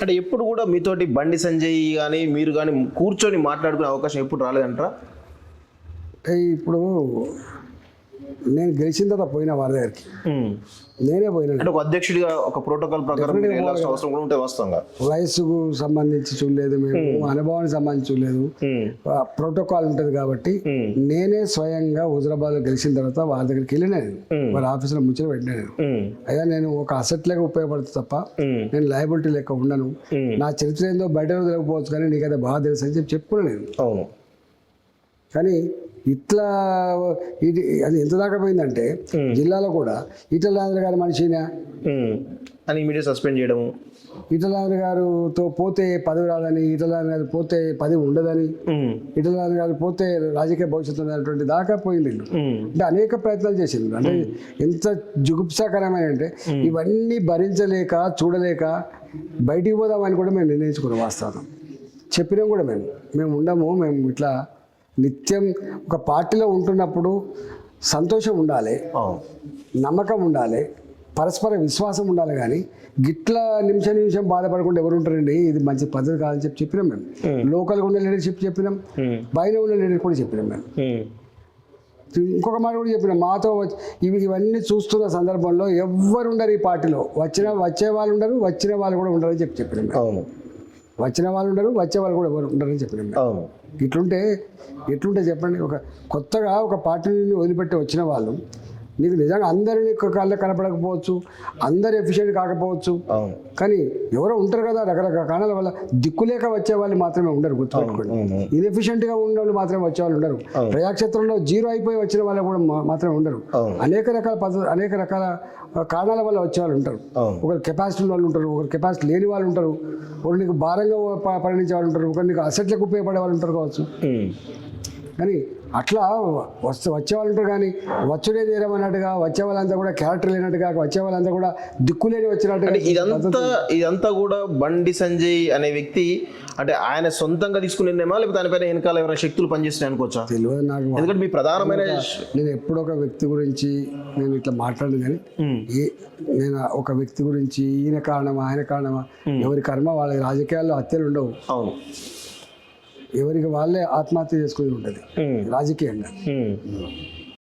అంటే ఎప్పుడు కూడా మీతోటి బండి సంజయ్ కానీ మీరు కానీ కూర్చొని మాట్లాడుకునే అవకాశం ఎప్పుడు రాలేదంటారా? అంటే ఇప్పుడు నేను గెలిచిన తర్వాత పోయినా వారి దగ్గరికి. నేనే పోయినా. అంటే ఒక అధ్యక్షుడిగా ఒక ప్రోటోకాల్ ప్రకారం అవసరం కూడా ఉంటే వాస్తవంగా. వయస్సుకు సంబంధించి చూడలేదు మేము అనుభవానికి సంబంధించి చూడలేదు. ప్రోటోకాల్ ఉంటుంది కాబట్టి నేనే స్వయంగా హుజరాబాద్లో గెలిచిన తర్వాత వారి దగ్గరికి వెళ్ళినా నేను. వారి ఆఫీసులో ముచ్చట పెట్టినా నేను. అయ్యా నేను ఒక అసెట్ లెక్క ఉపయోగపడుతుంది తప్ప నేను లయబిలిటీ లెక్క ఉండను. నా చరిత్ర ఏందో బయట తెలియకపోవచ్చు కానీ నీకు అది బాగా తెలుసు అని చెప్పి చెప్పుకున్నా నేను. అవును. కానీ ఇట్లా ఇది అది ఎంత దాకా పోయిందంటే జిల్లాలో కూడా ఈటల రాజేంద్ర గారి మనిషినా. అని ఇమీడియట్ సస్పెండ్ చేయడము. ఈటల రాజేంద్ర గారితో పోతే పదవి రాదని ఈటల రాజేంద్ర గారు పోతే పదవి ఉండదని. ఈటల రాజేంద్ర గారు పోతే రాజకీయ భవిష్యత్తు ఉన్నటువంటి దాకా పోయింది. అంటే అనేక ప్రయత్నాలు చేసింది. అంటే ఎంత జుగుప్సాకరమైన అంటే ఇవన్నీ భరించలేక చూడలేక బయటికి పోదామని కూడా మేము నిర్ణయించుకున్నాం వాస్తవం చెప్పినాం కూడా మేము. మేము ఉండము మేము ఇట్లా నిత్యం ఒక పార్టీలో ఉంటున్నప్పుడు సంతోషం ఉండాలి నమ్మకం ఉండాలి పరస్పర విశ్వాసం ఉండాలి కానీ గిట్ల నిమిష నిమిషం బాధపడకుండా ఎవరు ఉంటారండి? ఇది మంచి పద్ధతి కాదని చెప్పి చెప్పినాం మేము. లోకల్గా ఉండే లీడర్షిప్ చెప్పినాం. బయట ఉండే లీడర్ కూడా చెప్పినాం మేము. ఇంకొక మాట కూడా చెప్పిన. మాతో ఇవి ఇవన్నీ చూస్తున్న సందర్భంలో ఎవ్వరు ఉండరు ఈ పార్టీలో. వచ్చిన వచ్చే వాళ్ళు ఉండరు వచ్చిన వాళ్ళు కూడా ఉండరు అని చెప్పి చెప్పినాం వచ్చిన వాళ్ళు ఉండరు వచ్చే వాళ్ళు కూడా ఎవరు ఉండరని చెప్పినాం. అవును. ఇట్లుంటే ఎట్లుంటే చెప్పండి ఒక కొత్తగా ఒక పార్టీని వదిలిపెట్టి వచ్చిన వాళ్ళు నీకు నిజంగా అందరినీ కళ్ళ కనపడకపోవచ్చు అందరు ఎఫిషియెంట్ కాకపోవచ్చు కానీ ఎవరో ఉంటారు కదా రకరకాల కారణాల వల్ల దిక్కులేక వచ్చే వాళ్ళు మాత్రమే ఉండరు గుర్తుపెట్టుకోండి అవును. ఇన్ఎఫిషియెంట్గా ఉన్న వాళ్ళు మాత్రమే వచ్చే వాళ్ళు ఉండరు ప్రజాక్షేత్రంలో జీరో అయిపోయి వచ్చిన వాళ్ళు కూడా మాత్రమే ఉండరు. అనేక రకాల పద్ధతి అనేక రకాల కారణాల వల్ల వచ్చే వాళ్ళు ఉంటారు. ఒకరు కెపాసిటీ వాళ్ళు ఉంటారు ఒకరు కెపాసిటీ లేని వాళ్ళు ఉంటారు ఒకరు నీకు భారంగా ప- పరిగణించే వాళ్ళు ఉంటారు ఒకరు నీకు అసెట్లకు ఉపయోగపడే వాళ్ళు ఉంటారు కావచ్చు. కానీ అట్లా వస్తే వచ్చే వాళ్ళు ఉంటారు కానీ వచ్చుడే తీరం అన్నట్టుగా వచ్చే వాళ్ళంతా కూడా క్యారెక్టర్ లేనట్టుగా వచ్చే వాళ్ళంతా కూడా దిక్కులేని వచ్చినట్టుగా ఇదంతా ఇదంతా కూడా బండి సంజయ్ అనే వ్యక్తి అంటే ఆయన సొంతంగా తీసుకునే నిర్ణయమా లేకపోతే దానిపైన వెనకాల ఎవరైనా శక్తులు పనిచేస్తున్నాయి అనుకోవచ్చా? తెలియదు నాకు. ఎందుకంటే మీ ప్రధానమైన నేను ఎప్పుడు ఒక వ్యక్తి గురించి నేను ఇట్లా మాట్లాడను కానీ ఏ నేను ఒక వ్యక్తి గురించి ఈయన కారణమా ఆయన కారణమా ఎవరి కర్మ వాళ్ళ రాజకీయాల్లో హత్యలు ఉండవు. అవును. ఎవరికి వాళ్ళే ఆత్మహత్య చేసుకుని ఉంటుంది. రాజకీయంగా.